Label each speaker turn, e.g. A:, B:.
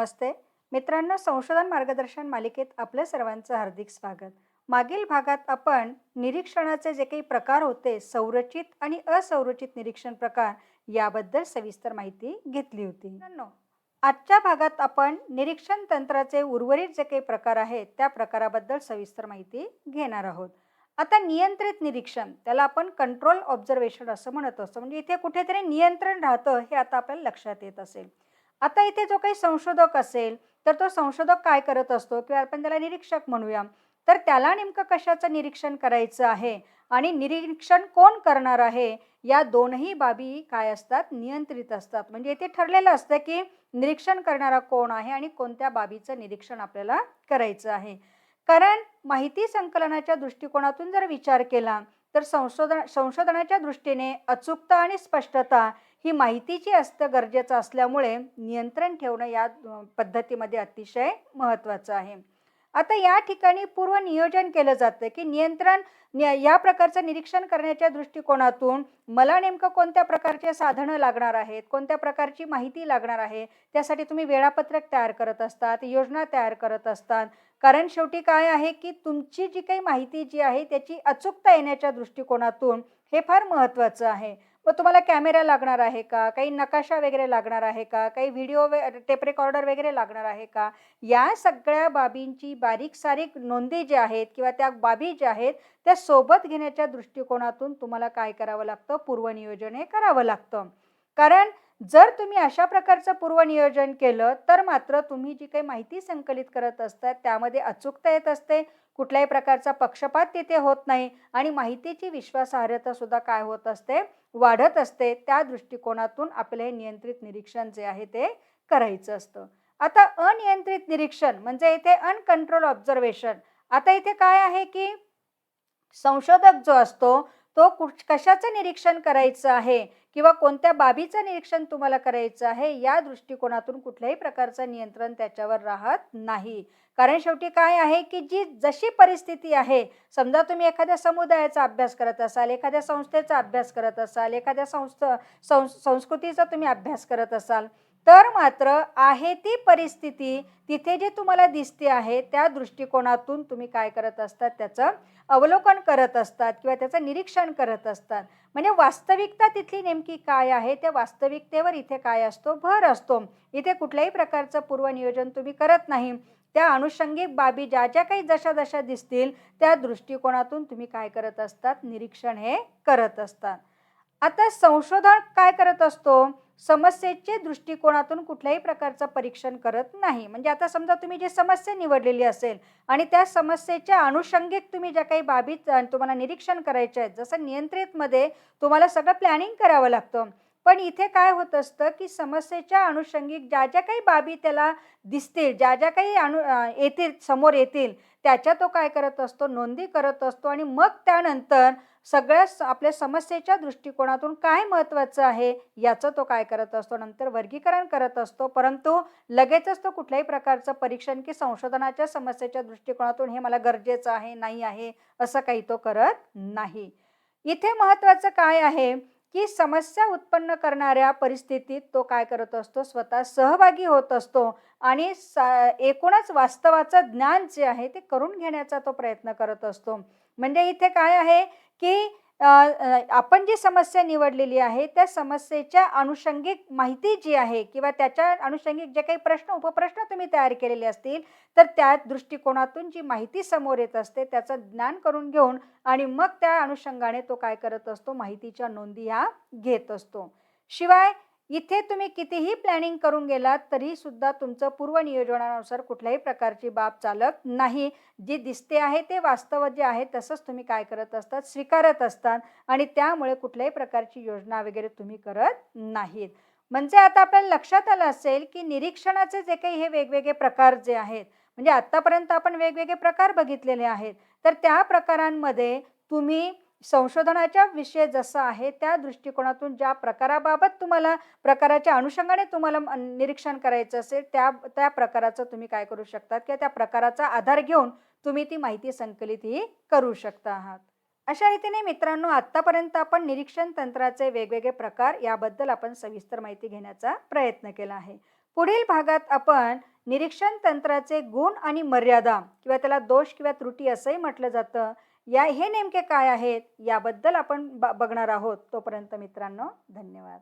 A: नमस्ते. मित्रांनो संशोधन मार्गदर्शन मालिकेत आपलं सर्वांचं हार्दिक स्वागत. मागील भागात आपण निरीक्षणाचे जे काही प्रकार होते संरचित आणि असंरचित निरीक्षण प्रकार याबद्दल सविस्तर माहिती घेतली होती. मित्रांनो, आजच्या भागात आपण निरीक्षण तंत्राचे उर्वरित जे काही प्रकार आहेत त्या प्रकाराबद्दल सविस्तर माहिती घेणार आहोत. आता नियंत्रित निरीक्षण त्याला आपण कंट्रोल ऑब्झर्वेशन असं म्हणत असतो. म्हणजे इथे कुठेतरी नियंत्रण राहतं हे आता आपल्याला लक्षात येत असेल. आता इथे जो काही संशोधक असेल तर तो संशोधक काय करत असतो? किंवा आपण त्याला निरीक्षक म्हणूया. तर त्याला नेमकं कशाचं निरीक्षण करायचं आहे? आणि निरीक्षण कोण करणार आहे? या दोनही बाबी काय असतात? नियंत्रित असतात. म्हणजे इथे ठरलेलं असतं की निरीक्षण करणारा कोण आहे आणि कोणत्या बाबीचं निरीक्षण आपल्याला करायचं आहे. कारण माहिती संकलनाच्या दृष्टिकोनातून जर विचार केला तर संशोधन संशोधनाच्या दृष्टीने अचूकता आणि स्पष्टता ही माहितीची असतं गरजेचं असल्यामुळे नियंत्रण ठेवणं या पद्धतीमध्ये अतिशय महत्त्वाचं आहे. आता या ठिकाणी पूर्व नियोजन केलं जातं की नियंत्रण या प्रकारचं निरीक्षण करण्याच्या दृष्टिकोनातून मला नेमकं कोणत्या प्रकारचे साधनं लागणार आहेत कोणत्या प्रकारची माहिती लागणार आहे त्यासाठी तुम्ही वेळापत्रक तयार करत असतात योजना तयार करत असतात. कारण शेवटी काय आहे की तुमची जी काही माहिती जी आहे त्याची अचूकता येण्याच्या दृष्टिकोनातून हे फार महत्त्वाचं आहे. मग तुम्हाला कॅमेरा लागणार आहे का? काही नकाशा वगैरे लागणार आहे का? काही व्हिडिओ वे टेप रेकॉर्डर वगैरे लागणार आहे का? या सगळ्या बाबींची बारीक सारीक नोंदी ज्या आहेत किंवा त्या बाबी ज्या आहेत त्या सोबत घेण्याच्या दृष्टिकोनातून तुम्हाला काय करावं लागतं? पूर्वनियोजन हे करावं लागतं. कारण जर तुम्ही अशा प्रकारचं पूर्वनियोजन केलं तर मात्र तुम्ही जी काही माहिती संकलित करत असतात त्यामध्ये अचूकता येत असते. कुठल्याही प्रकारचा पक्षपात तिथे होत नाही आणि माहितीची विश्वासार्हता सुद्धा काय होत असते वाढत असते त्या दृष्टिकोनातून आपले हे नियंत्रित निरीक्षण जे आहे ते करायचं असतं. आता अनियंत्रित निरीक्षण म्हणजे इथे अनकंट्रोल ऑब्झर्वेशन आता इथे काय आहे की संशोधक जो असतो तो कुठ कशाचं निरीक्षण करायचं आहे? किंवा कोणत्या बाबीचं निरीक्षण तुम्हाला करायचं आहे या दृष्टिकोनातून कुठल्याही प्रकारचं नियंत्रण त्याच्यावर राहत नाही. कारण शेवटी काय आहे की जी जशी परिस्थिती आहे समजा तुम्ही एखाद्या समुदायाचा अभ्यास करत असाल एखाद्या संस्थेचा अभ्यास करत असाल एखाद्या संस्थ संस्कृतीचा तुम्ही अभ्यास करत असाल तर मात्र आहे ती परिस्थिती तिथे जे तुम्हाला दिसते आहे त्या दृष्टिकोनातून तुम्ही काय करत असतात त्याचं अवलोकन करत असतात किंवा त्याचं निरीक्षण करत असतात. म्हणजे वास्तविकता तिथली नेमकी काय आहे त्या वास्तविकतेवर इथे काय असतो भर असतो. इथे कुठल्याही प्रकारचं पूर्वनियोजन तुम्ही करत नाही. त्या अनुषंगिक बाबी ज्या ज्या काही जशा जशा दिसतील त्या दृष्टिकोनातून तुम्ही काय करत असतात निरीक्षण हे करत असतात. आता संशोधन काय करत असतो? समस्येचे दृष्टिकोनातून कुठल्याही प्रकारचं परीक्षण करत नाही. म्हणजे आता समजा तुम्ही जी समस्या निवडलेली असेल आणि त्या समस्येच्या अनुषंगिक तुम्ही ज्या काही बाबी तुम्हाला निरीक्षण करायच्या आहेत जसं नियंत्रितमध्ये तुम्हाला सगळं प्लॅनिंग करावं लागतं. पण इथे काय होत असतं की समस्येच्या अनुषंगिक ज्या ज्या काही बाबी त्याला दिसतील ज्या ज्या काही अनु येतील समोर येतील त्याच्या तो काय करत असतो? नोंदी करत असतो आणि मग त्यानंतर सगळ्या स- आपल्या समस्येच्या दृष्टिकोनातून काय महत्त्वाचं आहे याचं तो काय करत असतो नंतर वर्गीकरण करत असतो परंतु लगेचच तो कुठल्याही प्रकारचं परीक्षण की संशोधनाच्या समस्येच्या दृष्टिकोनातून हे मला गरजेचं आहे नाही आहे असं काही तो करत नाही. इथे महत्त्वाचं काय आहे की समस्या उत्पन्न करणाऱ्या परिस्थितीत तो काय करत असतो स्वतः सहभागी होत असतो आणि सा एकूणच वास्तवाचं ज्ञान जे आहे ते करून घेण्याचा तो प्रयत्न करत असतो. म्हणजे इथे काय आहे की आपण जी समस्या निवडलेली आहे त्या समस्येच्या अनुषंगिक माहिती जी आहे किंवा त्याच्या अनुषंगिक जे काही प्रश्न उपप्रश्न तुम्ही तयार केलेले असतील तर त्या दृष्टिकोनातून जी माहिती समोर येत असते त्याचं ज्ञान करून घेऊन आणि मग त्या अनुषंगाने तो काय करत असतो माहितीच्या नोंदी ह्या घेत असतो. शिवाय इथे तुम्ही कितीही प्लॅनिंग करून गेलात तरी सुद्धा तुमचं पूर्वनियोजनानुसार कुठल्याही प्रकारची बाब चालत नाही. जी दिसते आहे ते वास्तव जे आहे तसंच तुम्ही काय करत असतात स्वीकारत असतात आणि त्यामुळे कुठल्याही प्रकारची योजना वगैरे तुम्ही करत नाहीत. म्हणजे आता आपल्याला लक्षात आलं असेल की निरीक्षणाचे जे काही हे वेगवेगळे प्रकार जे आहेत म्हणजे आत्तापर्यंत आपण वेगवेगळे प्रकार बघितलेले आहेत तर त्या प्रकारांमध्ये तुम्ही संशोधनाच्या विषय जसा आहे त्या दृष्टिकोनातून ज्या प्रकाराबाबत तुम्हाला प्रकाराच्या अनुषंगाने तुम्हाला निरीक्षण करायचं असेल त्या त्या प्रकाराचं तुम्ही काय करू शकता किंवा त्या प्रकाराचा आधार घेऊन तुम्ही ती माहिती संकलित ही करू शकता आहात. अशा रीतीने मित्रांनो आत्तापर्यंत आपण निरीक्षण तंत्राचे वेगवेगळे प्रकार याबद्दल आपण सविस्तर माहिती घेण्याचा प्रयत्न केला आहे. पुढील भागात आपण निरीक्षण तंत्राचे गुण आणि मर्यादा किंवा त्याला दोष किंवा त्रुटी असंही म्हटलं जातं. या हे नेमके काय आहेत? याबद्दल आपण ब बघणार आहोत. तोपर्यंत मित्रांनो धन्यवाद.